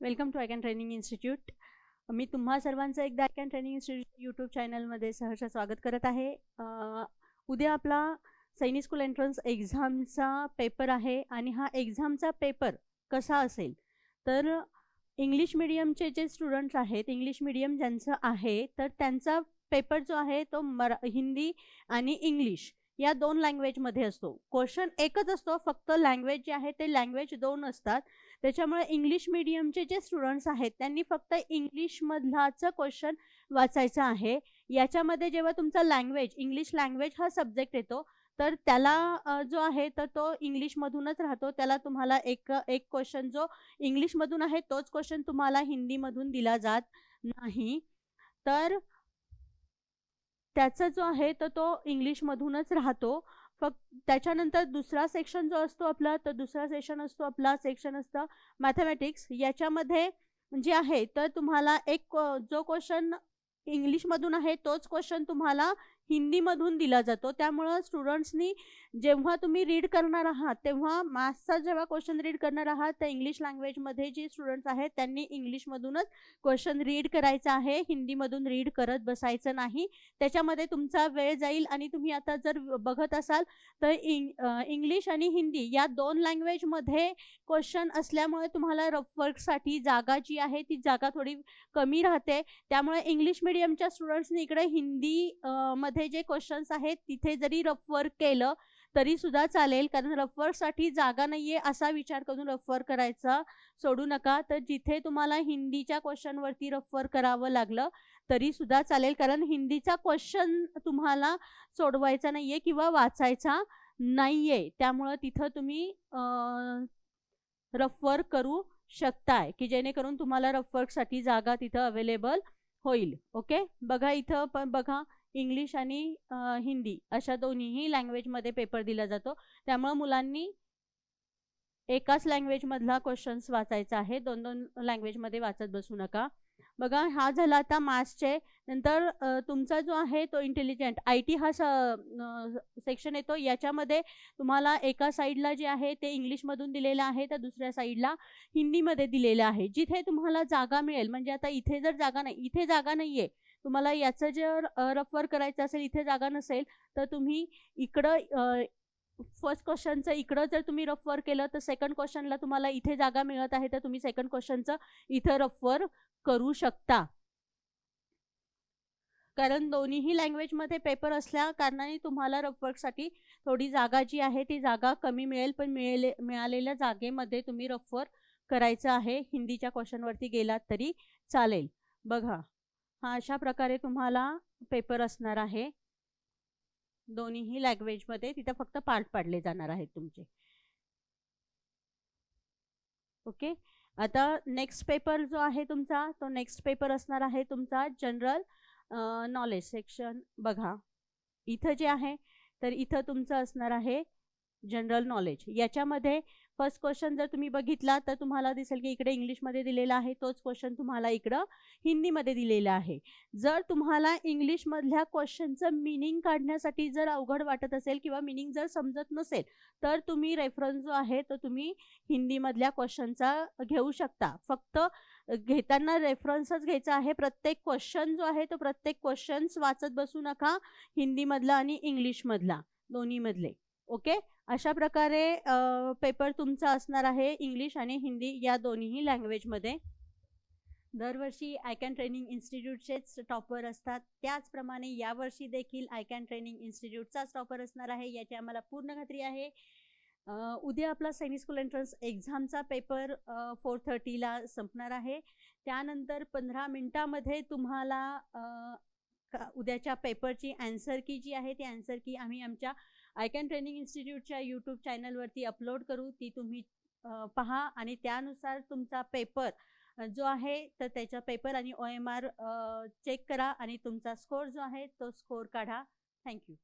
Welcome to I can training institute मी तुम्हा सर्वांचं एकदा आयकॅन ट्रेनिंग इन्स्टिट्यूट यूट्यूब चॅनलमध्ये सहर्ष स्वागत करत आहे. उद्या आपला सैनिक स्कूल एंट्रन्स एक्झामचा पेपर आहे आणि हा एक्झामचा पेपर कसा असेल? तर इंग्लिश मिडियमचे जे स्टुडंट्स आहेत इंग्लिश मिडियम ज्यांचं आहे तर त्यांचा पेपर जो आहे तो मरा हिंदी आणि इंग्लिश या दोन लँग्वेजमध्ये असतो. क्वेश्चन एकच असतो फक्त लँग्वेज जे आहे ते लँग्वेज दोन असतात. त्याच्यामुळे इंग्लिश मिडियमचे जे स्टुडंट्स आहेत त्यांनी फक्त इंग्लिशमधलाचं क्वेश्चन वाचायचं आहे. याच्यामध्ये जेव्हा तुमचा लँग्वेज इंग्लिश लँग्वेज हा सब्जेक्ट येतो तर त्याला जो आहे तर तो इंग्लिशमधूनच राहतो. त्याला तुम्हाला एक एक क्वेश्चन जो इंग्लिशमधून आहे तोच क्वेश्चन तुम्हाला हिंदीमधून दिला जात नाही. तर त्याचा जो आहे तर तो इंग्लिशमधूनच राहतो. फक्त त्याच्यानंतर दुसरा सेक्शन जो असतो आपला तर दुसरा सेक्शन असतो आपला सेक्शन असतं मॅथमॅटिक्स याच्यामध्ये जे आहे तर तुम्हाला एक जो क्वेश्चन इंग्लिशमधून आहे तोच क्वेश्चन तुम्हाला हिंदीमधून दिला जातो. त्यामुळं स्टुडंट्सनी जेव्हा तुम्ही रीड करणार आहात तेव्हा मॅथ्सचा जेव्हा क्वेश्चन रीड करणार आहात तर इंग्लिश लँग्वेजमध्ये जे स्टुडंट्स आहेत त्यांनी इंग्लिशमधूनच क्वेश्चन रीड करायचा आहे. हिंदीमधून रीड करत बसायचं नाही. त्याच्यामध्ये तुमचा वेळ जाईल आणि तुम्ही आता जर बघत असाल तर इंग इंग्लिश आणि हिंदी या दोन लँग्वेजमध्ये क्वेश्चन असल्यामुळे तुम्हाला रफवर्कसाठी जागा जी आहे ती जागा थोडी कमी राहते. त्यामुळे इंग्लिश मिडियमच्या स्टुडंट्सनी इकडे हिंदी अ, मध्ये जे क्वेश्चन्स आहेत तिथे जरी रफ वर्क केलं तरी सुद्धा चालेल. कारण रफवर्कसाठी जागा जागा नाहीये असा विचार करून रफवर्क करायचा. सोडू नका. तर जिथे तुम्हाला हिंदीच्या क्वेश्चनवरती रफवर्क करावं लागलं तरी सुद्धा चालेल. कारण हिंदीचा क्वेश्चन तुम्हाला सोडवायचा नाहीये किंवा वाचायचा नाहीये. त्यामुळं तिथं तुम्ही रफवर्क करू शकताय की जेणेकरून तुम्हाला रफवर्कसाठी जागा तिथं अवेलेबल होईल. ओके बघा इथं पण बघा. इंग्लिश आणि हिंदी अशा दोन्हीही लँग्वेजमध्ये पेपर दिला जातो. त्यामुळं मुलांनी एकाच लँग्वेजमधला क्वेश्चन्स वाचायचा आहे दोन दोन लँग्वेजमध्ये वाचत बसू नका. बघा हा झाला आता मॅथ्सचे नंतर तुमचा जो आहे तो इंटेलिजंट आय टी हा सेक्शन येतो. याच्यामध्ये तुम्हाला एका साईडला जे आहे ते इंग्लिशमधून दिलेलं आहे तर दुसऱ्या साईडला हिंदीमध्ये दिलेलं आहे. जिथे तुम्हाला जागा मिळेल म्हणजे आता इथे जर जागा नाही इथे जागा नाही आहे तुम्हाला याचं जर रफवर करायचं असेल इथे जागा नसेल तर तुम्ही इकडं फर्स्ट क्वेश्चनचं इकडं जर तुम्ही रफवर केलं तर सेकंड क्वेश्चनला तुम्हाला इथे जागा मिळत आहे तर तुम्ही सेकंड क्वेश्चनचं इथं रफवर करू शकता. कारण दोन्हीही लँग्वेजमध्ये पेपर असल्या कारणाने तुम्हाला रफवर्कसाठी थोडी जागा जी आहे ती जागा कमी मिळेल पण मिळेले मिळालेल्या जागेमध्ये तुम्ही रफवर करायचं आहे. हिंदीच्या क्वेश्चनवरती गेलात तरी चालेल. बघा. हा अशा प्रकारे तुम्हाला पेपर असणार आहे. दोन्हीही लँग्वेजमध्ये तिथं फक्त पार्ट पाडले जाणार आहेत तुमचे. ओके आता नेक्स्ट पेपर जो आहे तुमचा तो नेक्स्ट पेपर असणार आहे तुमचा जनरल नॉलेज सेक्शन बघा इथं जे आहे तर इथं तुमचं असणार आहे जनरल नॉलेज याच्यामध्ये फर्स्ट क्वेश्चन जर तुम्ही बघितला तर तुम्हाला दिसेल की इकडे इंग्लिशमध्ये दिलेला आहे. तोच क्वेश्चन तुम्हाला इकडं हिंदीमध्ये दिलेला आहे. जर तुम्हाला इंग्लिशमधल्या क्वेश्चनचं मिनिंग काढण्यासाठी जर अवघड वाटत असेल किंवा मिनिंग जर समजत नसेल तर तुम्ही रेफरन्स जो आहे तो तुम्ही हिंदीमधल्या क्वेश्चनचा घेऊ शकता. फक्त घेताना रेफरन्सच घ्यायचा आहे. प्रत्येक क्वेश्चन जो आहे तो प्रत्येक क्वेश्चन्स वाचत बसू नका हिंदीमधला आणि इंग्लिशमधला दोन्हीमधले. ओके? अशा प्रकारे पेपर तुमचा असणार आहे इंग्लिश आणि हिंदी या दोन्हीही लँग्वेजमध्ये. दरवर्षी आय कॅन ट्रेनिंग इन्स्टिट्यूटचेच टॉपर असतात. त्याचप्रमाणे यावर्षी देखील आय कॅन ट्रेनिंग इन्स्टिट्यूटचाच टॉपर असणार आहे याची आम्हाला पूर्ण खात्री आहे. उद्या आपला सैनिक स्कूल एंट्रन्स एक्झामचा पेपर फोर थर्टीला संपणार आहे. त्यानंतर पंधरा मिनटामध्ये तुम्हाला उद्याच्या पेपरची अँसर की जी आहे ती अँसर की आम्ही आमच्या आयकॅन ट्रेनिंग इन्स्टिट्यूटच्या यूट्यूब चॅनलवरती अपलोड करू. ती तुम्ही पहा आणि त्यानुसार तुमचा पेपर जो आहे तर त्याचा पेपर आणि ओ एम आर चेक करा आणि तुमचा स्कोर जो आहे तो स्कोर काढा. थँक्यू.